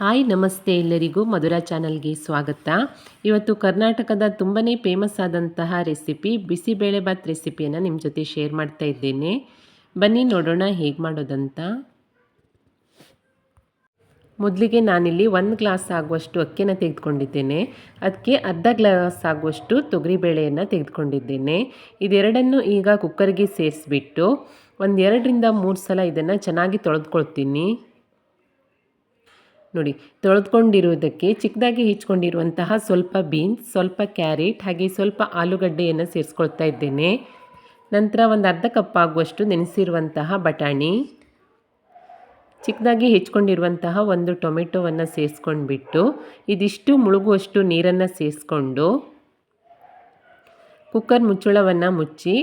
Hi, ನಮಸ್ತೆ ಎಲ್ಲರಿಗೂ ಮಧುರಾ ಚಾನಲ್ಗೆ ಸ್ವಾಗತ. ಇವತ್ತು ಕರ್ನಾಟಕದ ತುಂಬಾ ಫೇಮಸ್ ಆದಂತಹ ರೆಸಿಪಿ ಬಿಸಿಬೇಳೆಭಾತ್ ರೆಸಿಪಿಯನ್ನು ನಿಮ್ಮ ಜೊತೆ ಶೇರ್ ಮಾಡ್ತಾ ಇದ್ದೇನೆ. ಬನ್ನಿ, ನೋಡೋಣ ಹೇಗೆ ಮಾಡೋದಂತ. ಮೊದಲಿಗೆ ನಾನಿಲ್ಲಿ ಒಂದು ಗ್ಲಾಸ್ ಆಗುವಷ್ಟು ಅಕ್ಕಿನ ತೆಗೆದುಕೊಂಡಿದ್ದೇನೆ. ಅದಕ್ಕೆ ಅರ್ಧ ಗ್ಲಾಸ್ ಆಗುವಷ್ಟು ತೊಗರಿಬೇಳೆಯನ್ನು ತೆಗೆದುಕೊಂಡಿದ್ದೇನೆ. ಇದೆರಡನ್ನು ಈಗ ಕುಕ್ಕರ್ಗೆ ಸೇರಿಸ್ಬಿಟ್ಟು ಒಂದೆರಡರಿಂದ ಮೂರು ಸಲ ಇದನ್ನು ಚೆನ್ನಾಗಿ ತೊಳೆದುಕೊಳ್ತೀನಿ. ನೋಡಿ, ತೊಳೆದುಕೊಂಡಿರುವುದಕ್ಕೆ ಚಿಕ್ಕದಾಗಿ ಹೆಚ್ಕೊಂಡಿರುವಂತಹ ಸ್ವಲ್ಪ ಬೀನ್ಸ್, ಸ್ವಲ್ಪ ಕ್ಯಾರೆಟ್, ಹಾಗೆ ಸ್ವಲ್ಪ ಆಲೂಗಡ್ಡೆಯನ್ನು ಸೇರಿಸ್ಕೊಳ್ತಾ ಇದ್ದೇನೆ. ನಂತರ ಒಂದು ಅರ್ಧ ಕಪ್ ಆಗುವಷ್ಟು ನೆನೆಸಿರುವಂತಹ ಬಟಾಣಿ. ಚಿಕ್ಕದಾಗಿ ಹೆಚ್ಕೊಂಡಿರುವಂತಹ ಒಂದು ಟೊಮೆಟೊವನ್ನು ಸೇರಿಸ್ಕೊಂಡ್ಬಿಟ್ಟು ಇದಿಷ್ಟು ಮುಳುಗುವಷ್ಟು ನೀರನ್ನು ಸೇರಿಸ್ಕೊಂಡು ಕುಕ್ಕರ್ ಮುಚ್ಚಳವನ್ನು ಮುಚ್ಚಿ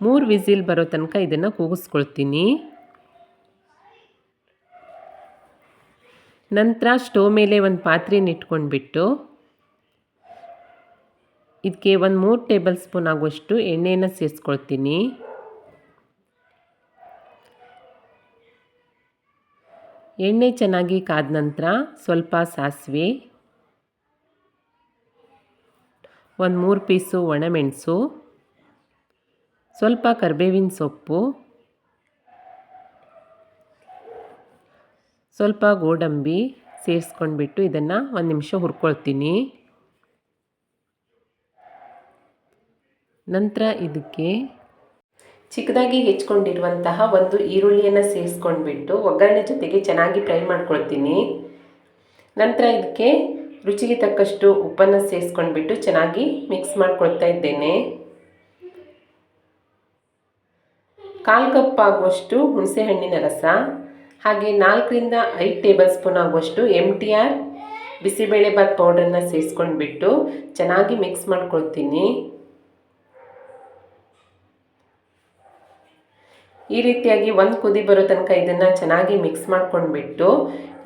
ಮೂರು ವಿಸಿಲ್ ಬರೋ ತನಕ ಇದನ್ನು ಕೂಗಿಸ್ಕೊಳ್ತೀನಿ. ನಂತರ ಸ್ಟೋವ್ ಮೇಲೆ ಒಂದು ಪಾತ್ರೆನ ಇಟ್ಕೊಂಡ್ಬಿಟ್ಟು ಇದಕ್ಕೆ ಒಂದು ಮೂರು ಟೇಬಲ್ ಸ್ಪೂನ್ ಆಗುವಷ್ಟು ಎಣ್ಣೆಯನ್ನು ಸೇರಿಸ್ಕೊಳ್ತೀನಿ. ಎಣ್ಣೆ ಚೆನ್ನಾಗಿ ಕಾದ ನಂತರ ಸ್ವಲ್ಪ ಸಾಸಿವೆ, ಒಂದು ಮೂರು ಪೀಸು ಒಣಮೆಣಸು ಸ್ವಲ್ಪ ಕರಿಬೇವಿನ ಸೊಪ್ಪು ಸ್ವಲ್ಪ ಗೋಡಂಬಿ ಸೇರಿಸ್ಕೊಂಡ್ಬಿಟ್ಟು ಇದನ್ನು ಒಂದು ನಿಮಿಷ ಹುರ್ಕೊಳ್ತೀನಿ. ನಂತರ ಇದಕ್ಕೆ ಚಿಕ್ಕದಾಗಿ ಹೆಚ್ಕೊಂಡಿರುವಂತಹ ಒಂದು ಈರುಳ್ಳಿಯನ್ನು ಸೇರಿಸ್ಕೊಂಡ್ಬಿಟ್ಟು ಒಗ್ಗರಣೆ ಜೊತೆಗೆ ಚೆನ್ನಾಗಿ ಫ್ರೈ ಮಾಡ್ಕೊಳ್ತೀನಿ. ನಂತರ ಇದಕ್ಕೆ ರುಚಿಗೆ ತಕ್ಕಷ್ಟು ಉಪ್ಪನ್ನು ಸೇರಿಸ್ಕೊಂಡ್ಬಿಟ್ಟು ಚೆನ್ನಾಗಿ ಮಿಕ್ಸ್ ಮಾಡ್ಕೊಳ್ತಾ ಇದ್ದೇನೆ. ಕಾಲು ಕಪ್ ಆಗುವಷ್ಟು ಹುಣಸೆಹಣ್ಣಿನ ರಸ ಹಾಗೆ ನಾಲ್ಕರಿಂದ ಐದು ಟೇಬಲ್ ಸ್ಪೂನ್ ಆಗುವಷ್ಟು ಎಂ ಟಿ ಆರ್ ಬಿಸಿಬೇಳೆಭಾತ್ ಪೌಡರನ್ನ ಸೇರಿಸ್ಕೊಂಡ್ಬಿಟ್ಟು ಚೆನ್ನಾಗಿ ಮಿಕ್ಸ್ ಮಾಡ್ಕೊಳ್ತೀನಿ. ಈ ರೀತಿಯಾಗಿ ಒಂದು ಕುದಿ ಬರೋ ತನಕ ಇದನ್ನು ಚೆನ್ನಾಗಿ ಮಿಕ್ಸ್ ಮಾಡ್ಕೊಂಡ್ಬಿಟ್ಟು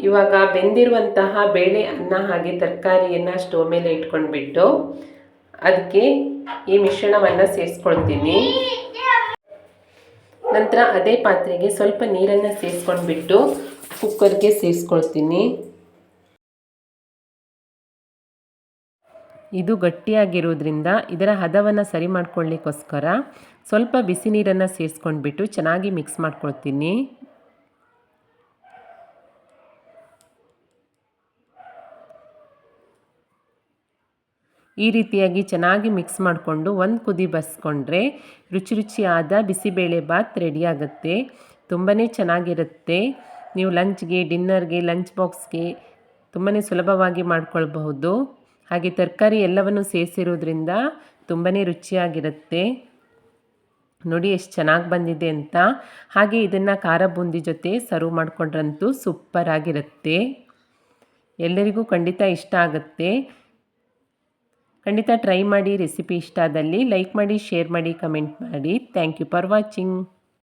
ಇವಾಗ ಬೆಂದಿರುವಂತಹ ಬೇಳೆ ಅನ್ನ ಹಾಗೆ ತರಕಾರಿಯನ್ನು ಸ್ಟೋವ್ ಮೇಲೆ ಇಟ್ಕೊಂಡ್ಬಿಟ್ಟು ಅದಕ್ಕೆ ಈ ಮಿಶ್ರಣವನ್ನು ಸೇರಿಸ್ಕೊಳ್ತೀನಿ. ನಂತರ ಅದೇ ಪಾತ್ರೆಗೆ ಸ್ವಲ್ಪ ನೀರನ್ನು ಸೇರಿಸ್ಕೊಂಡ್ಬಿಟ್ಟು ಕುಕ್ಕರ್ಗೆ ಸೇರಿಸ್ಕೊಳ್ತೀನಿ. ಇದು ಗಟ್ಟಿಯಾಗಿರೋದ್ರಿಂದ ಇದರ ಹದವನ್ನು ಸರಿ ಮಾಡ್ಕೊಳ್ಳಿಕ್ಕೋಸ್ಕರ ಸ್ವಲ್ಪ ಬಿಸಿ ನೀರನ್ನು ಸೇರಿಸ್ಕೊಂಡ್ಬಿಟ್ಟು ಚೆನ್ನಾಗಿ ಮಿಕ್ಸ್ ಮಾಡ್ಕೊಳ್ತೀನಿ. ಈ ರೀತಿಯಾಗಿ ಚೆನ್ನಾಗಿ ಮಿಕ್ಸ್ ಮಾಡಿಕೊಂಡು ಒಂದು ಕುದಿ ಬಸ್ಕೊಂಡ್ರೆ ರುಚಿ ರುಚಿಯಾದ ಬಿಸಿಬೇಳೆ ಬಾತ್ ರೆಡಿಯಾಗುತ್ತೆ ತುಂಬಾ ಚೆನ್ನಾಗಿರುತ್ತೆ. ನೀವು ಲಂಚ್ಗೆ, ಡಿನ್ನರ್ಗೆ, ಲಂಚ್ ಬಾಕ್ಸ್ಗೆ ತುಂಬಾ ಸುಲಭವಾಗಿ ಮಾಡ್ಕೊಳ್ಬಹುದು. ಹಾಗೆ ತರಕಾರಿ ಎಲ್ಲವನ್ನು ಸೇರಿಸಿರೋದ್ರಿಂದ ತುಂಬಾ ರುಚಿಯಾಗಿರುತ್ತೆ. ನೋಡಿ ಎಷ್ಟು ಚೆನ್ನಾಗಿ ಬಂದಿದೆ ಅಂತ. ಹಾಗೆ ಇದನ್ನು ಖಾರ ಬೂಂದಿ ಜೊತೆ ಸರ್ವ್ ಮಾಡಿಕೊಂಡ್ರಂತೂ ಸೂಪರ್ ಆಗಿರುತ್ತೆ. ಎಲ್ಲರಿಗೂ ಖಂಡಿತ ಇಷ್ಟ ಆಗುತ್ತೆ. ಖಂಡಿತ ಟ್ರೈ ಮಾಡಿ ರೆಸಿಪಿ ಇಷ್ಟ ಆದಲ್ಲಿ ಲೈಕ್ ಮಾಡಿ ಶೇರ್ ಮಾಡಿ ಕಮೆಂಟ್ ಮಾಡಿ. Thank you for watching